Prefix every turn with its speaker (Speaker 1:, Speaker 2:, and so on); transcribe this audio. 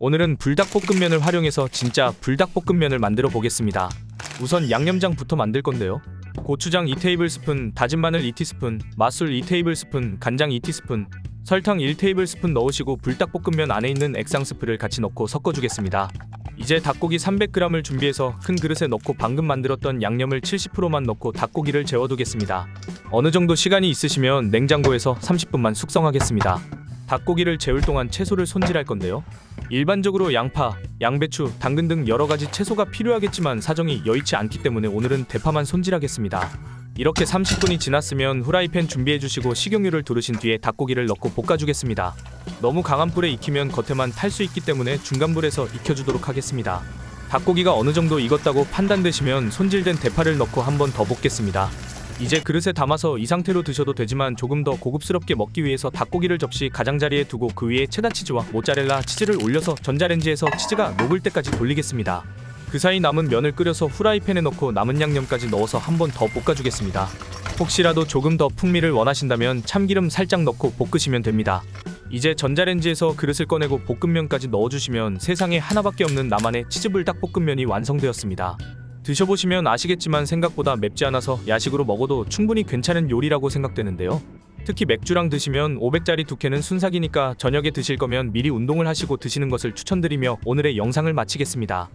Speaker 1: 오늘은 불닭볶음면을 활용해서 진짜 불닭볶음면을 만들어 보겠습니다. 우선 양념장부터 만들 건데요. 고추장 2테이블스푼, 다진 마늘 2티스푼, 맛술 2테이블스푼, 간장 2티스푼, 설탕 1테이블스푼 넣으시고 불닭볶음면 안에 있는 액상 스프를 같이 넣고 섞어주겠습니다. 이제 닭고기 300g을 준비해서 큰 그릇에 넣고 방금 만들었던 양념을 70%만 넣고 닭고기를 재워두겠습니다. 어느 정도 시간이 있으시면 냉장고에서 30분만 숙성하겠습니다. 닭고기를 재울 동안 채소를 손질할 건데요. 일반적으로 양파, 양배추, 당근 등 여러 가지 채소가 필요하겠지만 사정이 여의치 않기 때문에 오늘은 대파만 손질하겠습니다. 이렇게 30분이 지났으면 후라이팬 준비해 주시고 식용유를 두르신 뒤에 닭고기를 넣고 볶아주겠습니다. 너무 강한 불에 익히면 겉에만 탈 수 있기 때문에 중간 불에서 익혀주도록 하겠습니다. 닭고기가 어느 정도 익었다고 판단되시면 손질된 대파를 넣고 한번 더 볶겠습니다. 이제 그릇에 담아서 이 상태로 드셔도 되지만 조금 더 고급스럽게 먹기 위해서 닭고기를 접시 가장자리에 두고 그 위에 체다 치즈와 모짜렐라 치즈를 올려서 전자레인지에서 치즈가 녹을 때까지 돌리겠습니다. 그 사이 남은 면을 끓여서 후라이팬에 넣고 남은 양념까지 넣어서 한 번 더 볶아주겠습니다. 혹시라도 조금 더 풍미를 원하신다면 참기름 살짝 넣고 볶으시면 됩니다. 이제 전자레인지에서 그릇을 꺼내고 볶음면까지 넣어주시면 세상에 하나밖에 없는 나만의 치즈불닭 볶음면이 완성되었습니다. 드셔보시면 아시겠지만 생각보다 맵지 않아서 야식으로 먹어도 충분히 괜찮은 요리라고 생각되는데요. 특히 맥주랑 드시면 500짜리 두 캔은 순삭이니까 저녁에 드실 거면 미리 운동을 하시고 드시는 것을 추천드리며 오늘의 영상을 마치겠습니다.